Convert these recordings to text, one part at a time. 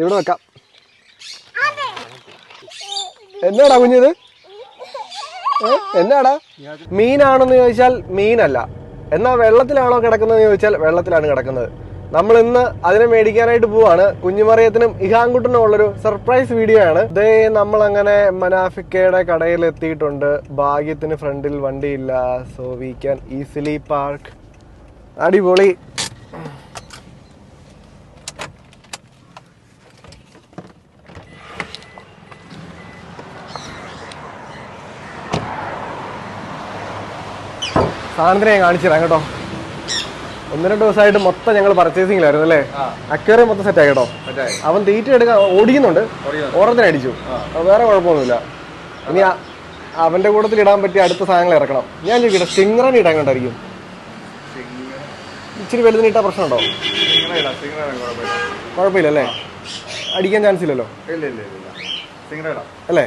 ഇവിടെ വെക്കാം. എന്നാടാ കുഞ്ഞിത്? എന്നാടാ? മീനാണെന്ന് ചോദിച്ചാൽ മീനല്ല. എന്നാ വെള്ളത്തിലാണോ കിടക്കുന്നത് ചോദിച്ചാൽ വെള്ളത്തിലാണ് കിടക്കുന്നത്. നമ്മൾ ഇന്ന് അതിനെ മേടിക്കാനായിട്ട് പോവാണ്. കുഞ്ഞുമറിയത്തിനും ഇഹാൻകുട്ടനും ഉള്ളൊരു സർപ്രൈസ് വീഡിയോ ആണ്. ഇതേ നമ്മൾ അങ്ങനെ മനാഫിക്കയുടെ കടയിൽ എത്തിയിട്ടുണ്ട്. ഭാഗ്യത്തിന് ഫ്രണ്ടിൽ വണ്ടിയില്ല. So we can easily park അടിപൊളി. സാധനത്തിനെ ഞാൻ കാണിച്ചു തരാം കേട്ടോ. ഒന്ന് രണ്ട് ദിവസമായിട്ട് മൊത്തം ഞങ്ങൾ പർച്ചേസിംഗിലായിരുന്നു അല്ലേ? അക്വേറിയം മൊത്തം സെറ്റ് ആയി കേട്ടോ. അവൻ തീറ്റ എടുക്കാൻ ഓടിക്കുന്നുണ്ട്. ഓരോന്നിനെ അടിച്ചു. വേറെ കുഴപ്പമൊന്നുമില്ല. ഇനി അവന്റെ കൂട്ടത്തിൽ ഇടാൻ പറ്റിയ അടുത്ത സാധനങ്ങൾ ഇറക്കണം. ഞാൻ ചോദിക്കട്ടെ സിംഗറൻ ഇടാൻ കണ്ടായിരിക്കും. ഇച്ചിരി വലുതിന് ഇട്ടാ പ്രശ്നമുണ്ടോ കുഴപ്പമില്ല. അല്ലേ? അടിക്കാൻ ചാൻസ് ഇല്ലല്ലോ. അല്ലേ?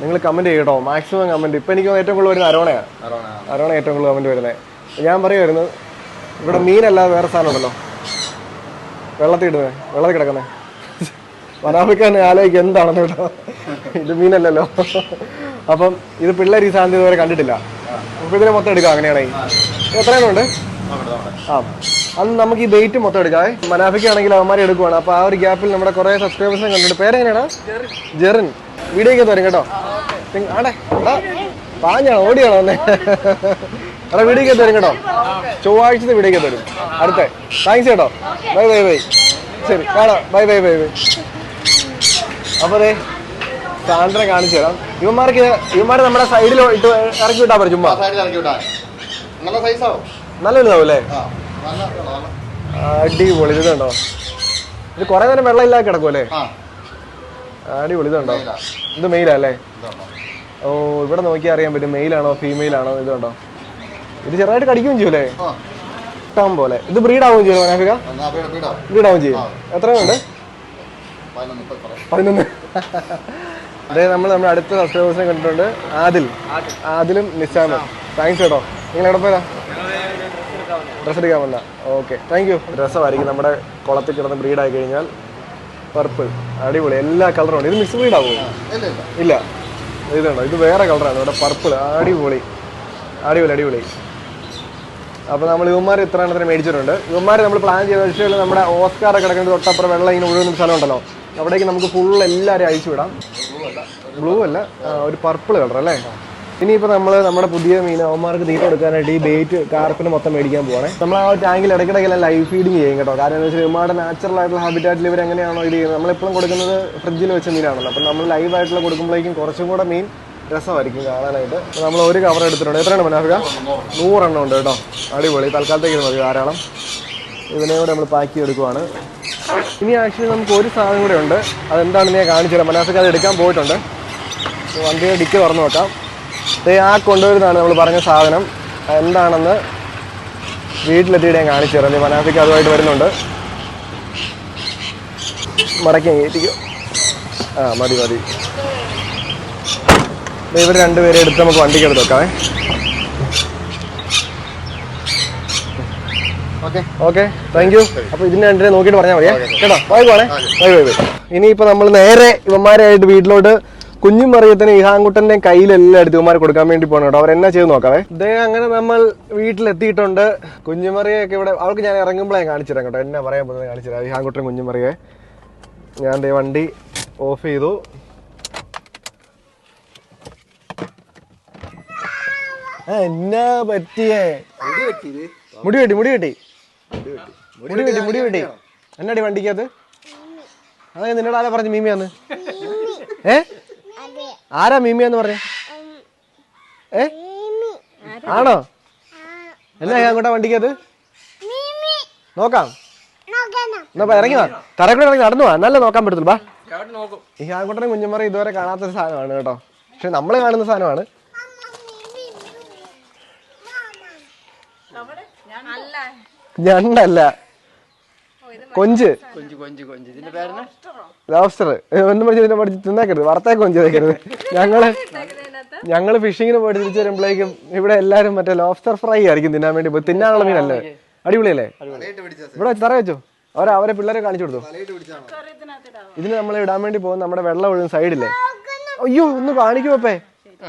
നിങ്ങൾ കമന്റ് ചെയ്യട്ടോ മാക്സിമം കമന്റ് ഇപ്പൊ എനിക്ക് ഏറ്റവും കൂടുതൽ വരുന്നത് അരോണയാണ് അരോണ. ഏറ്റവും കൂടുതൽ കമന്റ് വരുന്നത് ഞാൻ പറയുമായിരുന്നു ഇവിടെ മീനല്ലാതെ വേറെ സാധനം ഉണ്ടല്ലോ. വെള്ളത്തിൽ ഇടുന്നത് വെള്ളത്തിൽ കിടക്കുന്നത് മനാഫിക്കാൻ ആലോചിക്കുക എന്താണെന്ന് കേട്ടോ. ഇത് മീനല്ലല്ലോ. അപ്പം ഇത് പിള്ളേർ ഈ സാധനം ഇതുവരെ കണ്ടിട്ടില്ല. അപ്പൊ ഇതിനെ മൊത്തം എടുക്കാം അങ്ങനെയാണെങ്കിൽ. എത്രയെണ്ണം ഉണ്ട്? ആ. അന്ന് നമുക്ക് ഈ ബെയ്റ്റ് മൊത്തം എടുക്കാം. മനാഫിക്കാണെങ്കിൽ അവന്മാരെ എടുക്കുവാണ്. അപ്പൊ ആ ഒരു ഗ്യാപ്പിൽ നമ്മുടെ കുറെ സബ്സ്ക്രൈബേഴ്സിനെ കണ്ടിട്ട് പേരെങ്ങനെയാണ്? ജെറിൻ. വീഡിയോക്ക് തരും കേട്ടോ. ആടെ പാഞ്ഞാണോ? ഓടിയാണോ വന്നേ? എടാ വീഡിയോ തരും കേട്ടോ. ചൊവ്വാഴ്ചത്തെ വീഡിയോക്ക് തരും അടുത്ത. താങ്ക്സ് കേട്ടോ. ബൈ ബൈ ബൈ ശരി കാണാം. ബൈ ബൈ ബൈ ബൈ അപ്പൊ അതെ സാന്ദ്രം കാണിച്ചു തരാം. ഇവന്മാർക്ക് ഇവന്മാർ നമ്മുടെ സൈഡിൽ ഇട്ട് ഇറക്കി വിട്ടാ പറ ചുമ്മാ? നല്ല വലുതാവും അല്ലേ? അടിപൊളി ഇത് കണ്ടോ ഇത് കുറെ നേരം വെള്ളം ഇല്ലാതെ കിടക്കുമല്ലേ അടിപൊളി ഇതുണ്ടോ ഇത് മെയിലല്ലേ ഓ ഇവിടെ നോക്കി അറിയാൻ പറ്റും. മെയിലാണോ ഫീമെയിൽ ആണോ? ഇത് കണ്ടോ ഇത് ചെറുതായിട്ട് കടിക്കുകയും ചെയ്യൂലേ? ആ. ഇഷ്ടം പോലെ. ഇത് ബ്രീഡ് ആവുകയും ചെയ്യും മനാഫിക? എന്നാ വീട് വീടോ ബ്രീഡ്. ആവുകയും ചെയ്യും. എത്രയുണ്ട് പതിനൊന്ന് അതെ നമ്മൾ നമ്മുടെ അടുത്ത സബ്സ്ക്രൈബേഴ്സിനെ കണ്ടിട്ടുണ്ട്. ആദിൽ. ആദിലും നിസാമും. താങ്ക്സ് കേട്ടോ. നിങ്ങൾ എവിടെ പോയതാ? ഡ്രസ് എടുക്കാൻ വന്ന. ഓക്കെ താങ്ക് യു രസമായിരിക്കും നമ്മുടെ കുളത്തിൽ കിടന്ന് ബ്രീഡ് ആയി കഴിഞ്ഞാൽ പർപ്പിൾ അടിപൊളി എല്ലാ കളറും ഉണ്ട്. ഇത് മിക്സ് ബ്രീഡ് ആവുമോ ഇല്ല ഇതുണ്ടോ ഇത് വേറെ കളറാണ് ഇവിടെ പർപ്പിൾ അടിപൊളി. അടിപൊളി അടിപൊളി. അപ്പോൾ നമ്മൾ ഇവന്മാർ ഇത്ര എണ്ണത്തിന് മേടിച്ചിട്ടുണ്ട്. ഇവന്മാർ നമ്മൾ പ്ലാൻ ചെയ്ത വെച്ചാൽ നമ്മുടെ ഓസ്കാർ കിടക്കുന്നത് തൊട്ടപ്പുറം വെള്ളം ഇങ്ങനെ ഒഴുകുന്ന സ്ഥലം ഉണ്ടല്ലോ. അവിടേക്ക് നമുക്ക് ഫുൾ എല്ലാവരും അയച്ചു വിടാം. ബ്ലൂ അല്ല. ഒരു പർപ്പിൾ കളർ അല്ലേ? ഇനിയിപ്പോൾ നമ്മൾ നമ്മുടെ പുതിയ മീൻ അവന്മാർക്ക് തീറ്റ കൊടുക്കാനായിട്ട് ഈ ബേറ്റ് കാർപ്പിന് മൊത്തം മേടിക്കാൻ പോവാണ്. നമ്മൾ ആ ടാങ്കിൽ ഇടയ്ക്കിടയ്ക്കെല്ലാം ലൈവ് ഫീഡിങ് ചെയ്യും കേട്ടോ. കാരണം എന്താ വെച്ചാൽ ഒരുപാട് നാച്ചുറൽ ആയിട്ടുള്ള ഹാബിറ്റാറ്റിൽ ഇവർ എങ്ങനെയാണോ ഇത് ചെയ്യുന്നത്? നമ്മളെപ്പോഴും കൊടുക്കുന്നത് ഫ്രിഡ്ജിൽ വെച്ച മീനാണല്ലോ. അപ്പം നമ്മൾ ലൈവ് ആയിട്ടുള്ള കൊടുക്കുമ്പോഴേക്കും കുറച്ചും കൂടെ മീൻ രസമായിരിക്കും കാണാനായിട്ട്. നമ്മൾ ഒരു കവർ എടുത്തിട്ടുണ്ട്. എത്രയാണ് മനാഫിക? നൂറെണ്ണം ഉണ്ട് കേട്ടോ. അടിപൊളി. തൽക്കാലത്തേക്ക് മതി. ധാരാളം. ഇതിനെ കൂടെ നമ്മൾ പാക്ക് ചെയ്തെടുക്കുവാണ്. ഇനി ആക്ച്വലി നമുക്ക് ഒരു സാധനം കൂടെ ഉണ്ട്. അതെന്താണെന്ന് ഞാൻ കാണിച്ചു തരാം മനാഫിക്ക് അത് എടുക്കാൻ പോയിട്ടുണ്ട്. വണ്ടിയുടെ ഡിക്ക് തുറന്നു നോക്കാം. ആ കൊണ്ടുവരുന്നതാണ് നമ്മൾ പറഞ്ഞ സാധനം. എന്താണെന്ന് വീട്ടിലെത്തിയിട്ട് ഞാൻ കാണിച്ചു തരാം. മനാഫിക്ക് അതുമായിട്ട് വരുന്നുണ്ട്. മടക്കി കയറ്റിക്കും ആ മതി മതി. ഇവർ രണ്ടുപേരെ എടുത്ത് നമുക്ക് വണ്ടിക്ക് എടുത്ത് വെക്കാമേ ഓക്കെ. താങ്ക് യു അപ്പൊ ഇതിന് രണ്ടിനെ നോക്കിയിട്ട് പറഞ്ഞാൽ മതിയേ. കേട്ടോ? ബൈ പോണേ. ബൈ ബൈ ബൈ ഇനിയിപ്പോ നമ്മൾ നേരെ ഇവന്മാരെ ആയിട്ട് വീട്ടിലോട്ട് കുഞ്ഞും മറിയത്തിന് ആൺകുട്ടന്റെ കയ്യിലെല്ലാം എടുത്തുമാർ കൊടുക്കാൻ വേണ്ടി പോകണം കേട്ടോ. അവരെന്നാ ചെയ്ത് നോക്കാവേ? ഇതേ അങ്ങനെ നമ്മൾ വീട്ടിലെത്തിയിട്ടുണ്ട്. കുഞ്ഞുമറിയൊക്കെ ഇവിടെ അവൾക്ക് ഞാൻ ഇറങ്ങുമ്പോഴേ കാണിച്ചിരാം കേട്ടോ. എന്നാ പറയാൻ പോകുന്നത് കാണിച്ചിരാം ഈ ആൺകുട്ടൻ കുഞ്ഞുമറിയെ. ഞാൻ ദേ വണ്ടി ഓഫ് ചെയ്തു. എന്നാ പറ്റിയേ? മുടി വെട്ടി മുടി വെട്ടി. മുടി വെട്ടി. മുടി വെട്ടി എന്നാടി വണ്ടിക്കകത്ത്? അതെ നിന്നോട് ആരാ പറഞ്ഞു മീമിയാന്ന്? ഏ? ആരാ മീമിയാന്ന് പറഞ്ഞേ? ഏ? ആണോ? എന്നാ അങ്ങോട്ടാ അത് നോക്കാം. എന്നാ ഇറങ്ങി വാ. തറക്കൂടെ ഇറങ്ങി നടന്നു വാ. നല്ല നോക്കാൻ പറ്റത്തുള്ളൂ. ബാ. ഈ ആൺകുട്ടനും കുഞ്ഞമ്മറ ഇതുവരെ കാണാത്ത സാധനമാണ് കേട്ടോ. പക്ഷെ നമ്മൾ കാണുന്ന സാധനമാണ്. ഞണ്ടല്ല. കൊഞ്ച്. ലോബ്സ്റ്റർ ഒന്നും പഠിച്ച് ഇതിനെ പഠിച്ച് തിന്നേക്കരുത്. വറുത്തേ കൊഞ്ച് തേക്കരുത് ഞങ്ങൾ ഞങ്ങൾ ഫിഷിങ്ങിന് പോയിട്ട് തിരിച്ചു വരുമ്പോഴേക്കും ഇവിടെ എല്ലാരും മറ്റേ ലോബ്സ്റ്റർ ഫ്രൈ ആയിരിക്കും തിന്നാൻ വേണ്ടി. പോയി തിന്നാനുള്ള മീനല്ലേ? അടിപൊളിയല്ലേ? ഇവിടെ വെച്ച് തറ വെച്ചോ? അവരെ അവരെ പിള്ളേരെ കാണിച്ചു കൊടുത്തു? ഇതിന് നമ്മൾ ഇടാൻ വേണ്ടി പോകുന്ന നമ്മുടെ വെള്ളം ഒഴുകുന്ന സൈഡില്ലേ? അയ്യോ ഒന്ന് കാണിക്കുമപ്പേ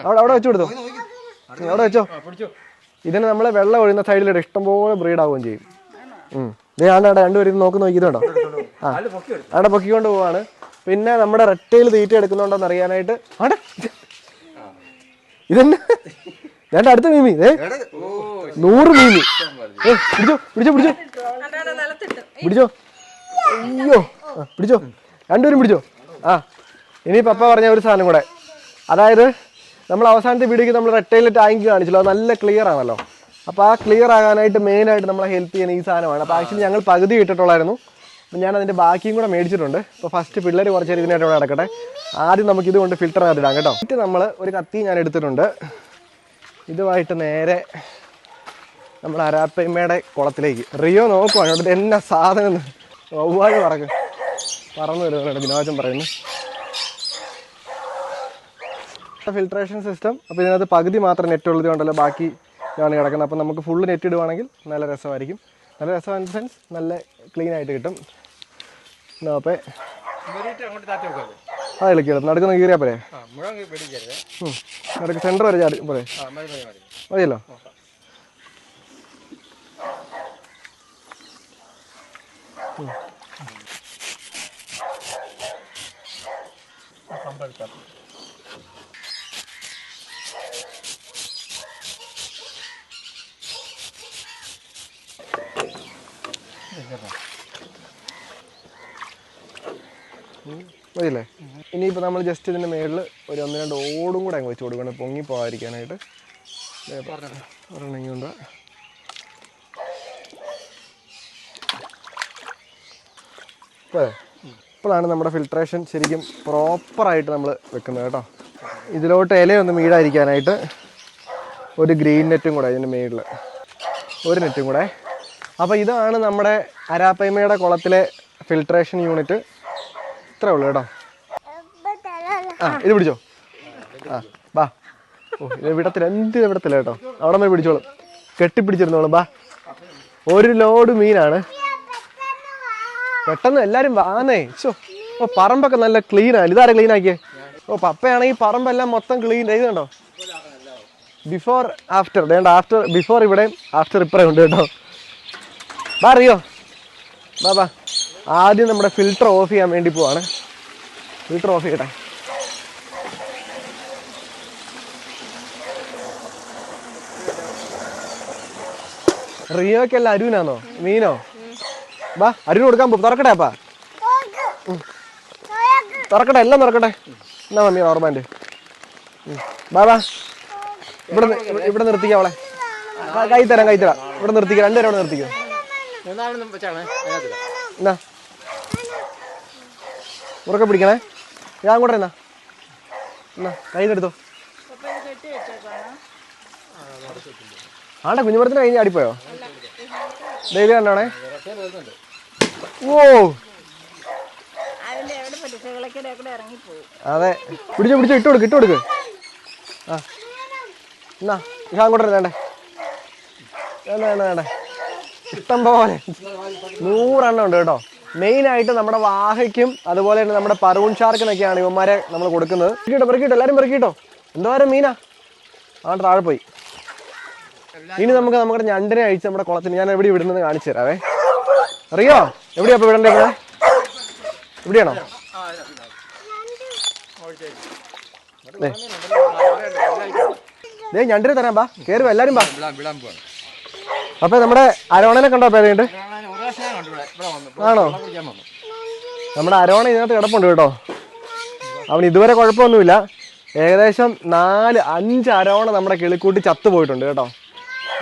അവിടെ അവിടെ വെച്ചു കൊടുത്തോ? അവിടെ വെച്ചോ? ഇതിന് നമ്മളെ വെള്ളം ഒഴുകുന്ന സൈഡിലിട്ട് ഇഷ്ടംപോലെ ബ്രീഡ് ആവുകയും ചെയ്യും. അവിടെ രണ്ടുപേരും നോക്കി നോക്കിയതുണ്ടോ? ആ. അവിടെ പൊക്കിക്കൊണ്ട് പോവാണ്. പിന്നെ നമ്മുടെ റെറ്റയിൽ തീറ്റ എടുക്കുന്നുണ്ടോന്ന് അറിയാനായിട്ട് ആടെ. ഇതന്നെ? ഞാൻ അടുത്ത മീമി. ഏ നൂറ് മീമി. ഏ പിടിച്ചോ പിടിച്ചോ പിടിച്ചോ. പിടിച്ചോ. അയ്യോ. പിടിച്ചോ. രണ്ടുപേരും പിടിച്ചോ. ആ ഇനി പപ്പ പറഞ്ഞ ഒരു സാധനം കൂടെ. അതായത് നമ്മൾ അവസാനത്തെ വീഡിയോക്ക് നമ്മൾ റെറ്റൈലിൽ ടാങ്ക് കാണിച്ചല്ലോ. അത് നല്ല ക്ലിയർ ആണല്ലോ. അപ്പോൾ ആ ക്ലിയർ ആകാനായിട്ട് മെയിൻ ആയിട്ട് നമ്മളെ ഹെൽപ്പ് ചെയ്യുന്ന ഈ സാധനമാണ്. അപ്പോൾ ആക്ച്വലി ഞങ്ങൾ പകുതി ഇട്ടിട്ടുള്ളായിരുന്നു. അപ്പം ഞാൻ അതിന്റെ ബാക്കിയും കൂടെ മേടിച്ചിട്ടുണ്ട്. അപ്പോൾ ഫസ്റ്റ് പിള്ളേർ കുറച്ച് നേരം ഇതിനായിട്ട് ഇവിടെ നടക്കട്ടെ. ആദ്യം നമുക്ക് ഇതുകൊണ്ട് ഫിൽറ്ററിനകത്ത് ഇടാം കേട്ടോ. ഇത് നമ്മൾ ഒരു കത്തി ഞാൻ എടുത്തിട്ടുണ്ട്. ഇതുമായിട്ട് നേരെ നമ്മൾ അരാപ്പയമ്മയുടെ കുളത്തിലേക്ക്. റിയോ നോക്കുവാണ്. ഇവിടെ എന്നാ സാധനം. വവ്വാൽ പറക്ക്. പറന്നു വരുന്നുണ്ട് ബിനോജൻ പറയുന്നു ഫിൽട്രേഷൻ സിസ്റ്റം അപ്പോൾ ഇതിനകത്ത് പകുതി മാത്രം നെറ്റ് ഉള്ളത് കൊണ്ടല്ലോ ബാക്കി ആണ് കിടക്കുന്നത്. അപ്പോൾ നമുക്ക് ഫുള്ള് നെറ്റ് ഇടുവാണെങ്കിൽ നല്ല രസമായിരിക്കും. നല്ല രസം ഇൻ സെൻസ് നല്ല ക്ലീൻ ആയിട്ട് കിട്ടും. അപ്പോൾ അത് കളിക്കണം നടക്കുന്ന കീറിയാ പോരെ. ആ. നടക്ക് സെന്റർ വരെ ചാടി പോരെ. മതിയല്ലോ. മതി മതി മതിയല്ലോ? ഇനിയിപ്പോൾ നമ്മൾ ജസ്റ്റ് ഇതിന്റെ മേളിൽ ഒരു ഒന്ന് രണ്ട് ഓടും കൂടെ അങ്ങ് വെച്ച് കൊടുക്കണം. പൊങ്ങി പോകാതിരിക്കാനായിട്ട് ഒരെണ്ണം ഇങ്ങോട്ട് ഇപ്പോഴേ ഇപ്പോഴാണ് നമ്മുടെ ഫിൽട്രേഷൻ ശരിക്കും പ്രോപ്പറായിട്ട് നമ്മൾ വെക്കുന്നത് കേട്ടോ. ഇതിലോട്ട് ഇലയൊന്നും വീഴാതിരിക്കാനായിട്ട് ഒരു ഗ്രീൻ നെറ്റും കൂടെ ഇതിന്റെ മേളിൽ ഒരു നെറ്റും കൂടെ. അപ്പോൾ ഇതാണ് നമ്മുടെ അരാപ്പയ്മയുടെ കുളത്തിലെ ഫിൽട്രേഷൻ യൂണിറ്റ് ഇത്രേ ഉള്ളൂ കേട്ടോ. ആ ഇത് പിടിച്ചോ? ആ ബാ. ഓ ഇത് വിടത്തില്ല എന്ത് വിടത്തില്ല കേട്ടോ? അവിടെ പോയി പിടിച്ചോളും. കെട്ടിപ്പിടിച്ചിരുന്നോളും ബാ. ഒരു ലോഡ് മീനാണ്. പെട്ടെന്ന് എല്ലാവരും വാന്നേ ചോ ഓ പറമ്പൊക്കെ നല്ല ക്ലീൻ ആണ് ഇതാരെ ക്ലീൻ ആക്കിയേ? ഓ പപ്പയാണെങ്കിൽ പറമ്പെല്ലാം മൊത്തം ക്ലീൻ ചെയ്ത് കണ്ടോ? ബിഫോർ ആഫ്റ്റർ വേണ്ട ആഫ്റ്റർ ബിഫോർ ഇവിടെ ആഫ്റ്റർ ഇപ്പറേ ഉണ്ട് കേട്ടോ. ബാ അറിയോ ബാ ബാ ആദ്യം നമ്മുടെ ഫിൽറ്റർ ഓഫ് ചെയ്യാൻ വേണ്ടി പോവാണ്. ഫിൽറ്റർ ഓഫ് ചെയ്യട്ടെ. റിയോക്കല്ല അരുവിനാന്നോ? മീനോ? ബാ അരുവിന് കൊടുക്കാൻ പോകും തുറക്കട്ടെ അപ്പാ. തുറക്കട്ടെ എല്ലാം തുറക്കട്ടെ. എന്നാ മമ്മി ഓർമ്മന്റെ ബാ ഇവിടെ ഇവിടെ നിർത്തിക്കാം അവളെ. ക- തരാം കൈ തരാം. ഇവിടെ നിർത്തിക്കാം രണ്ടുപേരും ഇവിടെ നിർത്തിക്കോ. മൂന്നാളൊന്നും ഉറക്കെ പിടിക്കണേ. ഞാൻ കൂടെ എന്നാ എന്നാ കൈ എടുത്തോ. ആണ്ടെ കുഞ്ഞുമരത്തിന് കഴിഞ്ഞ് ആടിപ്പോയോ ഡെയിലി കണ്ടാണേ. ഓ അതെ. പിടിച്ചു പിടിച്ചു ഇട്ട് കൊടുക്ക് ഇട്ട് കൊടുക്ക്. ആ. എന്നാ ഞാൻ കൂടെ വേണ്ടേ. വേണ്ട വേണ്ട വേണ്ട. ഇഷ്ടം പോലെ. നൂറെണ്ണം ഉണ്ട് കേട്ടോ. മെയിൻ ആയിട്ട് നമ്മുടെ വാഹയ്ക്കും അതുപോലെ തന്നെ നമ്മുടെ പറവൂൺ ഷാർക്കിനൊക്കെയാണ് ഇവന്മാരെ നമ്മൾ കൊടുക്കുന്നത്. പെറുക്കിട്ടോ പെറുക്കിട്ടോ എല്ലാവരും പെറുക്കിട്ടോ എന്തോരം മീനാ? ആ താഴെ പോയി. ഇനി നമുക്ക് നമ്മുടെ ഞണ്ടിനെ അഴിച്ച് നമ്മുടെ കുളത്തിന് ഞാൻ എവിടെ വിടുന്നത് കാണിച്ചു തരാവേ. അറിയോ? എവിടെയാ അപ്പൊ വിടണ്ടേ എവിടെയാണോ ഞണ്ടിനെ തരാം ബാ കേറുവാ എല്ലാരും ബാ അപ്പൊ നമ്മുടെ അരോണനെ കണ്ടോ വന്നു. ആണോ? നമ്മുടെ അരോണ ഇതിനകത്ത് കിടപ്പുണ്ട് കേട്ടോ. അവൻ ഇതുവരെ കുഴപ്പമൊന്നുമില്ല. ഏകദേശം നാല് അഞ്ച് അരോണ നമ്മുടെ കിളിക്കൂട്ടി ചത്തു പോയിട്ടുണ്ട് കേട്ടോ.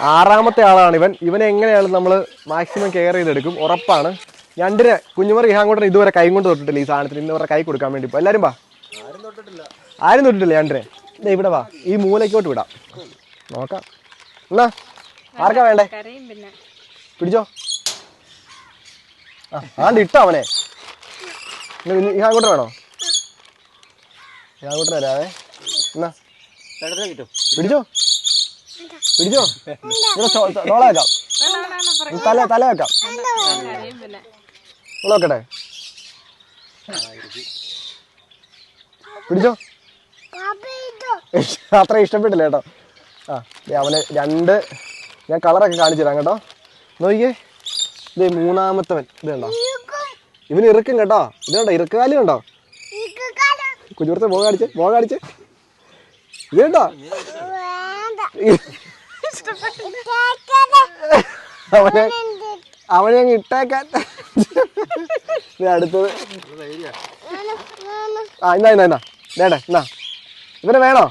ആറാമത്തെ ആളാണ് ഇവൻ. ഇവനെ എങ്ങനെയാണ് നമ്മൾ മാക്സിമം കെയർ ചെയ്തെടുക്കും. ഉറപ്പാണ്. രണ്ടിന് കുഞ്ഞുമറി ഇഹാങ്കോട്ടൻ ഇതുവരെ കൈ കൊണ്ട് തൊട്ടിട്ടില്ല ഈ സാധനത്തിന്. ഇന്ന് ഇവരുടെ കൈ കൊടുക്കാൻ വേണ്ടി ഇപ്പൊ എല്ലാരും വാ. ആരും തൊട്ടിട്ടില്ല. രണ്ടിനെ ഇവിടെ വാ. ഈ മൂലയ്ക്കോട്ട് വിടാം. നോക്കാം. എന്നാ? ആർക്കാ വേണ്ടേ. കരയും പിന്നെ. പിടിച്ചോ. ആ ആണ്ട് ഇട്ടോ അവനെ. ഇങ്ങോട്ട് വേണോ? ഇങ്ങോട്ട് തരാവേ എന്നാ? ഇടത്തെ കിട്ടും പിടിച്ചോ. പിടിച്ചോ. ഇവിടെ തോള വെക്കാം. തല തല വെക്കാം. കരയും പിന്നെ. നോക്കട്ടെ. പിടിച്ചോ. അത്ര ഇഷ്ടപ്പെട്ടില്ല കേട്ടോ. ആ അവന് രണ്ട് ഞാൻ കളറൊക്കെ കാണിച്ചു തരാം കേട്ടോ. നോക്കിയേ. ഇതേ മൂന്നാമത്തവൻ. ഇത് കണ്ടോ? ഇവന് ഇറുക്കും കേട്ടോ. ഇത് കണ്ടോ? ഇറുക്കുകാലി കണ്ടോ? കുഞ്ഞുപുറത്തെ മുഖം കാണിച്ച് പോക കാണിച്ച്. ഇത് കേട്ടോ അവനെ അവനെ അങ്ങ് ഇട്ടേക്കാൻ. അടുത്തത്. ആ ഇന്നാ ഇന്നാ ഇന്നാ. വേണ്ടേ എന്നാ ഇവനെ വേണോ?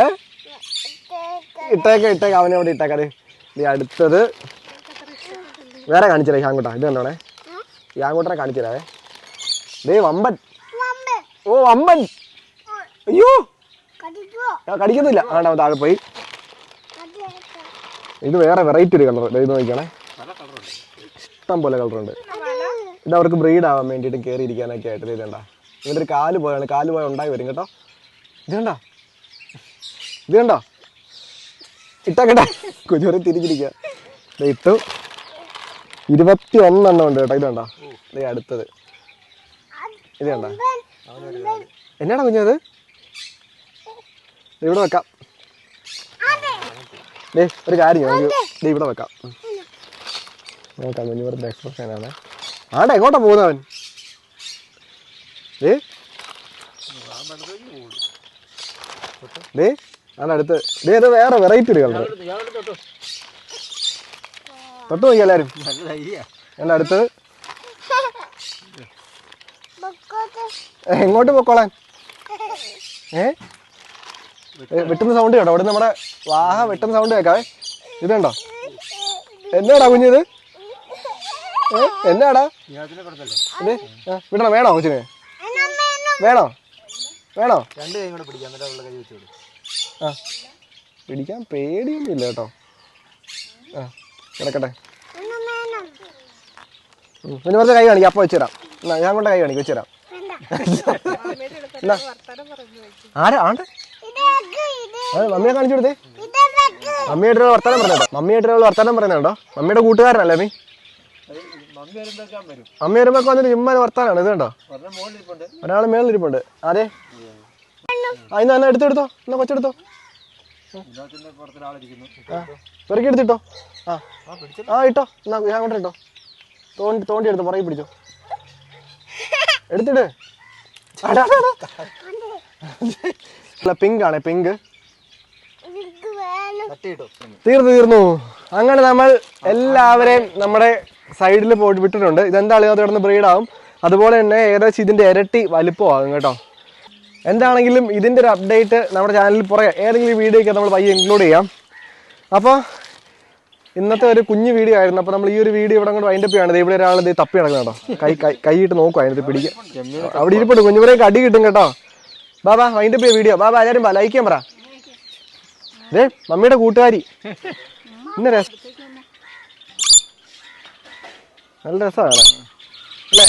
ഏ? ഇട്ടേക്ക ഇട്ടേക്ക. അവനെ അവിടെ ഇട്ടേക്കാട് നീ അടുത്തത്. വേറെ കാണിച്ചേ ഹാങ്കൂട്ടാ ഇത് കണ്ടോണേ ഈ ഹാങ്കുട്ടനെ കാണിച്ചേ ദേ വമ്പൻ. ഓ വമ്പൻ. അയ്യോ. കടിക്കുന്നില്ല. ആണ്ടാ താഴെ പോയി. ഇത് വേറെ വെറൈറ്റി ഒരു കളർ ഇത് നോക്കിയാണേ ഇഷ്ടം പോലെ കളറുണ്ട് ഇത് അവർക്ക് ബ്രീഡ് ആവാൻ വേണ്ടിയിട്ട് കയറി ഇരിക്കാനൊക്കെ ആയിട്ട് ഇത് ഇതണ്ട ഇവന്റെ ഒരു കാൽ പോയാണ് കാൽ പോയ ഉണ്ടായി വരും കേട്ടോ. ഇത് കണ്ടോ? ഇത് കണ്ടോ? ഇട്ടേക്കട്ടെ കുഞ്ഞുറി തിരിച്ചിരിക്കുക ഇട്ടു. ഇരുപത്തി ഒന്നെണ്ണം ഉണ്ട് കേട്ടോ. ഇത് കണ്ടോ? ദേ അടുത്തത്. ഇത് കണ്ടോ? എന്നാടാ കുഞ്ഞത് ഇവിടെ വെക്കാം. ദേ ഒരു കാര്യം നമുക്ക് ഇവിടെ വെക്കാം. നോക്കാം കുഞ്ഞുപുറത്തെ എക്സ്പ്രഷൻ ആണ്. ആണ്ടെ എങ്ങോട്ടാ പോകുന്നവൻ? ദേ. ദേ. ആണ് അടുത്ത്. ഇത് വേറെ വെറൈറ്റി ഒരു കളർ തൊട്ടോ നോക്കി എല്ലാരും. അല്ല അടുത്തത് എങ്ങോട്ട് പൊക്കോളാൻ? ഏ? വെട്ടുന്ന സൗണ്ട് കേട്ടോ. അവിടെ നമ്മുടെ വാഹ വെട്ടുന്ന സൗണ്ട് കേൾക്കാവേ ഇതുണ്ടോ? എന്നാടാ കുഞ്ഞിത് എന്നാടാ? ഇത്? വിടണോ. വേണോ കൊച്ചിന്? വേണോ? വേണോ? രണ്ട് കൈ കൂടെ പിടിക്കാം. കൈ വെച്ച് വിടും ആ. പിടിക്കാൻ പേടിയൊന്നും ഇല്ല കേട്ടോ. ആ കിടക്കട്ടെ. പിന്നെ കുറച്ച് കൈ കാണിക്കാം അപ്പോൾ വെച്ചുതരാം. ഞാൻ കൊണ്ട് കൈ കാണിക്കും വെച്ചുതരാം. ആരാ ആണ്ട്? മമ്മിയെ കാണിച്ചു കൊടുത്തേ. മമ്മിയായിട്ട് ഒരാൾ വർത്താനം പറഞ്ഞോ മമ്മിയായിട്ട് ഒരാൾ വർത്താനം പറയുന്നുണ്ടോ മമ്മിയുടെ കൂട്ടുകാരനല്ലേ മീ അമ്മ വരുമ്പോ വന്നിട്ട് ഇമ്മ വർത്താനാണ് ഇത് കണ്ടോ ഒരാൾ മേളിലിരിപ്പുണ്ട് അതെ ഇന്നാ എന്നാ എടുത്തെടുത്തോ? എന്നാ കൊച്ചെടുത്തോ? പെറുക്കി എടുത്തിട്ടോ ആ ആ. പിടിച്ചു. ആ ഇട്ടോ. എന്നാ ഞാൻ അങ്ങോട്ട് ഇട്ടോ. തോണ്ടി തോണ്ടി എടുത്തോ പുറകെ പിടിച്ചോ. എടുത്തിട്ട് അടാ, അടാ, അടാ. അല്ല പിങ്ക് ആണേ പിങ്ക് തീർന്നു തീർന്നു. അങ്ങനെ നമ്മൾ എല്ലാവരെയും നമ്മുടെ സൈഡിൽ പോയിട്ട് വിട്ടിട്ടുണ്ട്. ഇതെന്താ കിടന്ന് ബ്രീഡാവും അതുപോലെ തന്നെ ഏകദേശം ഇതിന്റെ ഇരട്ടി വലിപ്പമാകും കേട്ടോ. എന്താണെങ്കിലും ഇതിന്റെ ഒരു അപ്ഡേറ്റ് നമ്മുടെ ചാനലിൽ പുറകെ ഏതെങ്കിലും വീഡിയോ ഒക്കെ നമ്മൾ പയ്യെ ഇൻക്ലൂഡ് ചെയ്യാം. അപ്പോൾ ഇന്നത്തെ ഒരു കുഞ്ഞു വീഡിയോ ആയിരുന്നു. അപ്പോൾ നമ്മൾ ഈ ഒരു വീഡിയോ ഇവിടെ കൊണ്ട് വൈൻഡപ്പ് ചെയ്യാണ് ദേ ഇവിടെ ഒരാൾ ഇത് തപ്പി നടക്കണം കേട്ടോ. കൈ കൈയിട്ട് നോക്കുക അതിനകത്ത് പിടിക്കുക അവിടെ ഇരിപ്പുണ്ട്. കുഞ്ഞുമുറേക്ക് അടി കിട്ടും കേട്ടോ. ബാബാ വൈൻഡപ്പ് ചെയ്യാം വീഡിയോ ബാബാ എല്ലാവരും ലൈക്ക് ചെയ്യാൻ പറ. ദേ മമ്മിയുടെ കൂട്ടുകാരി. ഇന്ന് രസ നല്ല രസമാണ്. അല്ലേ?